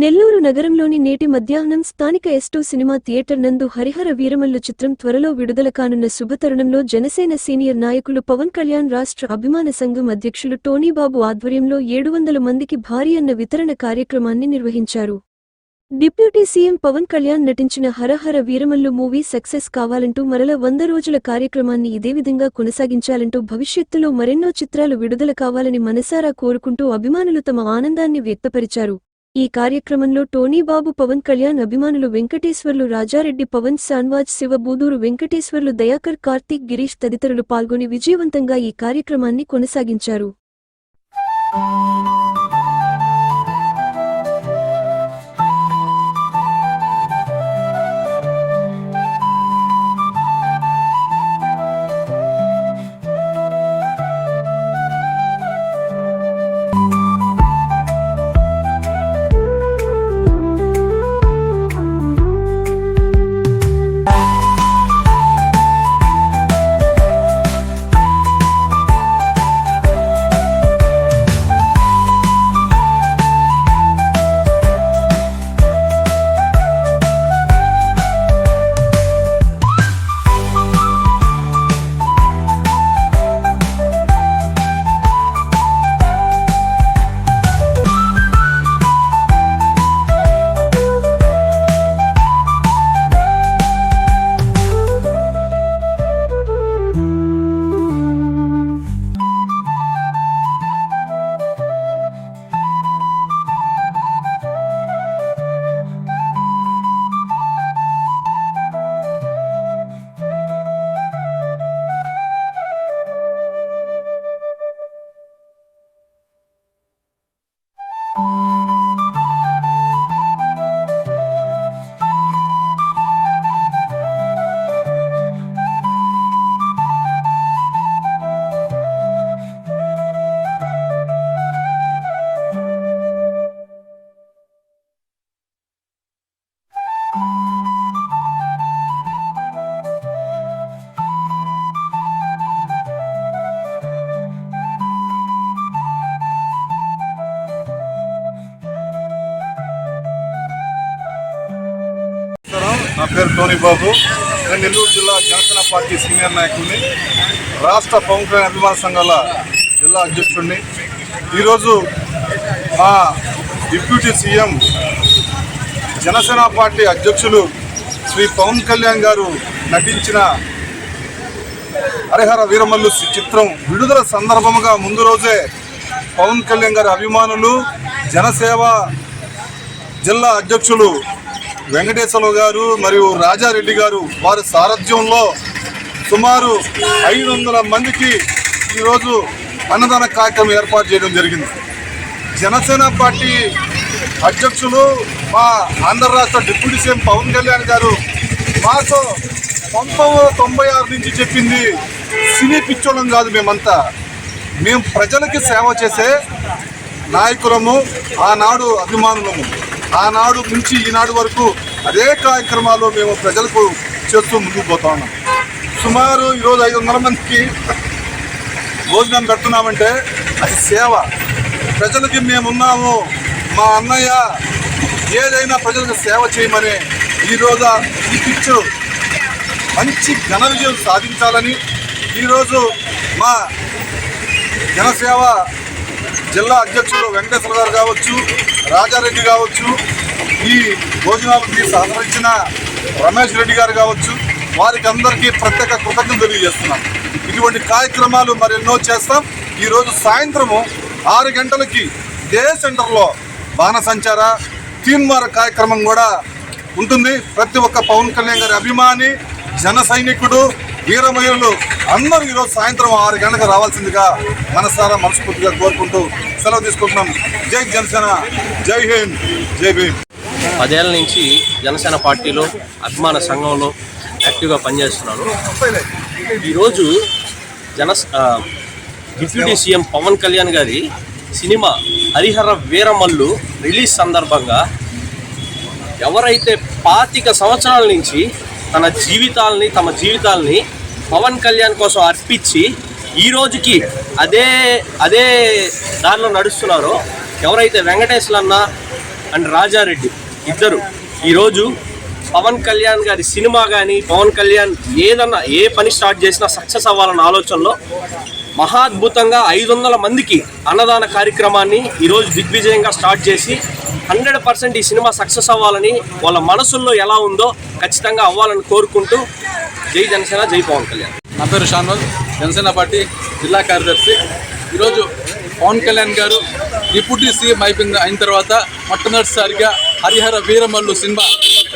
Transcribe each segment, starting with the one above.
నెల్లూరు నగరంలోని నేటి మధ్యాహ్నం స్థానిక ఎస్టో సినిమా థియేటర్ నందు హరిహర వీరమల్లు చిత్రం త్వరలో విడుదల కానున్న శుభతరుణంలో జనసేన సీనియర్ నాయకులు పవన్ కళ్యాణ్ రాష్ట్ర అభిమాన సంఘం అధ్యక్షులు టోనీబాబు ఆధ్వర్యంలో ఏడు వందల మందికి భారీ అన్న వితరణ కార్యక్రమాన్ని నిర్వహించారు. డిప్యూటీ సీఎం పవన్ కళ్యాణ్ నటించిన హరహర వీరమల్లు మూవీ సక్సెస్ కావాలంటూ మరల వంద రోజుల కార్యక్రమాన్ని ఇదే విధంగా కొనసాగించాలంటూ భవిష్యత్తులో మరెన్నో చిత్రాలు విడుదల కావాలని మనసారా కోరుకుంటూ అభిమానులు తమ ఆనందాన్ని వ్యక్తపరిచారు. ఈ కార్యక్రమంలో టోనీబాబు పవన్ కళ్యాణ్ అభిమానులు వెంకటేశ్వర్లు రాజారెడ్డి పవన్ శాన్వాజ్ శివ బూదూరు వెంకటేశ్వర్లు దయాకర్ కార్తీక్ గిరీష్ తదితరులు పాల్గొని విజయవంతంగా ఈ కార్యక్రమాన్ని కొనసాగించారు. నా పేరు టోనీ బాబు. నేను నెల్లూరు జిల్లా జనసేన పార్టీ సీనియర్ నాయకుడిని. రాష్ట్ర పవన్ కళ్యాణ్ అభిమాన సంఘాల జిల్లా అధ్యక్షుడిని. ఈరోజు మా డిప్యూటీ సీఎం జనసేన పార్టీ అధ్యక్షులు శ్రీ పవన్ కళ్యాణ్ గారు నటించిన హరిహర వీరమల్లు చిత్రం విడుదల సందర్భముగా ముందు రోజే పవన్ కళ్యాణ్ గారి అభిమానులు జనసేవ జిల్లా అధ్యక్షులు వెంకటేశ్వరరావు గారు మరియు రాజారెడ్డి గారు వారి సారథ్యంలో సుమారు ఐదు వందల మందికి ఈరోజు అన్నదాన కార్యక్రమం ఏర్పాటు చేయడం జరిగింది. జనసేన పార్టీ అధ్యక్షులు మా ఆంధ్ర రాష్ట్ర డిప్యూటీ సీఎం పవన్ కళ్యాణ్ గారు మాతో పంతొమ్మిది తొంభై ఆరు నుంచి చెప్పింది సినీ పిచ్చోళం కాదు మేమంతా. మేము ప్రజలకి సేవ చేసే నాయకులము ఆనాడు అభిమానులము. ఆనాడు నుంచి ఈనాడు వరకు అదే కార్యక్రమాలు మేము ప్రజలకు చేస్తూ ముందుకు పోతా ఉన్నాం. సుమారు ఈరోజు ఐదు వందల మందికి భోజనం పెడుతున్నామంటే అది సేవ. ప్రజలకి మేమున్నాము మా అన్నయ్య ఏదైనా ప్రజలకు సేవ చేయమని ఈరోజు ఈ పిచ్చు మంచి ఘన విజయం సాధించాలని ఈరోజు మా జనసేవ జిల్లా అధ్యక్షులు వెంకటేశ్వర గారు కావచ్చు రాజారెడ్డి కావచ్చు ఈ భోజనాలకి సహకరించిన రమేష్ రెడ్డి గారు కావచ్చు వారికి అందరికీ ప్రత్యేక కృతజ్ఞతలు తెలియజేస్తున్నాం. ఇటువంటి కార్యక్రమాలు మరెన్నో చేస్తాం. ఈరోజు సాయంత్రము ఆరు గంటలకి ఇదే సెంటర్లో బాణసంచార తీన్మార కార్యక్రమం కూడా ఉంటుంది. ప్రతి ఒక్క పవన్ కళ్యాణ్ గారి అభిమాని జన సైనికుడు వీరమయులు అందరూ ఈరోజు సాయంత్రం ఆరు గంటలకు రావాల్సిందిగా మనసారా మనస్ఫూర్తిగా కోరుకుంటూ సెలవు తీసుకుంటున్నాం. జై జనసేన జై హింద్ జై భీమ్. పదేళ్ళ నుంచి జనసేన పార్టీలో అభిమాన సంఘంలో యాక్టివ్గా పనిచేస్తున్నాను ఈరోజు జన డిప్యూటీ సీఎం పవన్ కళ్యాణ్ గారి సినిమా హరిహర వీరమల్లు రిలీజ్ సందర్భంగా ఎవరైతే పాతిక సంవత్సరాల నుంచి తన జీవితాలని తమ జీవితాలని పవన్ కళ్యాణ్ కోసం అర్పించి ఈ రోజుకి అదే అదే దారిలో నడుస్తున్నారో ఎవరైతే వెంకటేశ్వరన్న అండ్ రాజారెడ్డి ఇద్దరు ఈరోజు పవన్ కళ్యాణ్ గారి సినిమా కానీ పవన్ కళ్యాణ్ ఏదన్నా ఏ పని స్టార్ట్ చేసినా సక్సెస్ అవ్వాలన్న ఆలోచనలో మహాద్భుతంగా ఐదు వందల మందికి అన్నదాన కార్యక్రమాన్ని ఈరోజు దిగ్విజయంగా స్టార్ట్ చేసి హండ్రెడ్ పర్సెంట్ ఈ సినిమా సక్సెస్ అవ్వాలని వాళ్ళ మనసుల్లో ఎలా ఉందో ఖచ్చితంగా అవ్వాలని కోరుకుంటూ జై జనసేన జై పవన్ కళ్యాణ్. నా పేరు షాన్వాల్ జనసేన పార్టీ జిల్లా కార్యదర్శి. ఈరోజు పవన్ కళ్యాణ్ గారు డిప్యూటీ సీఎం అయిపోయింది అయిన తర్వాత మొట్టమొదటిసారిగా హరిహర వీరమల్లు సినిమా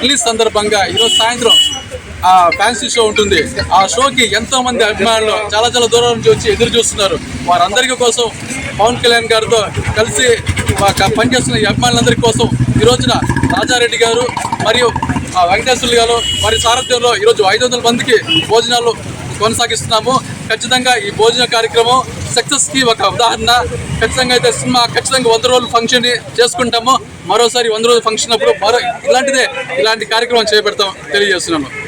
రిలీజ్ సందర్భంగా ఈరోజు సాయంత్రం ఆ ఫ్యాన్సీ షో ఉంటుంది. ఆ షోకి ఎంతో మంది అభిమానులు చాలా చాలా దూరం నుంచి వచ్చి ఎదురు చూస్తున్నారు. వారందరికీ కోసం పవన్ కళ్యాణ్ గారితో కలిసి పనిచేస్తున్న ఈ అభిమానులందరి కోసం ఈ రోజున రాజారెడ్డి గారు మరియు వెంకటేశ్వర్లు గారు వారి సారథ్యంలో ఈరోజు ఐదు వందల మందికి భోజనాలు కొనసాగిస్తున్నాము. ఖచ్చితంగా ఈ భోజన కార్యక్రమం సక్సెస్కి ఒక ఉదాహరణ. ఖచ్చితంగా అయితే సినిమా ఖచ్చితంగా వంద రోజులు ఫంక్షన్ చేసుకుంటాము. మరోసారి వంద రోజుల ఫంక్షన్ అప్పుడు మరో ఇలాంటిదే ఇలాంటి కార్యక్రమం చేపడతాం తెలియజేస్తున్నాము